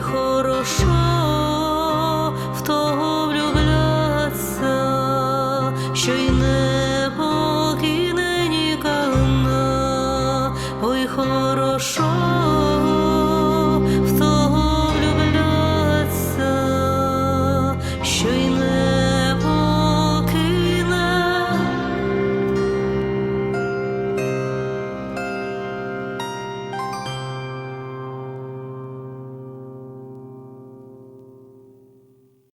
хорошо в того влюбляться, що й не.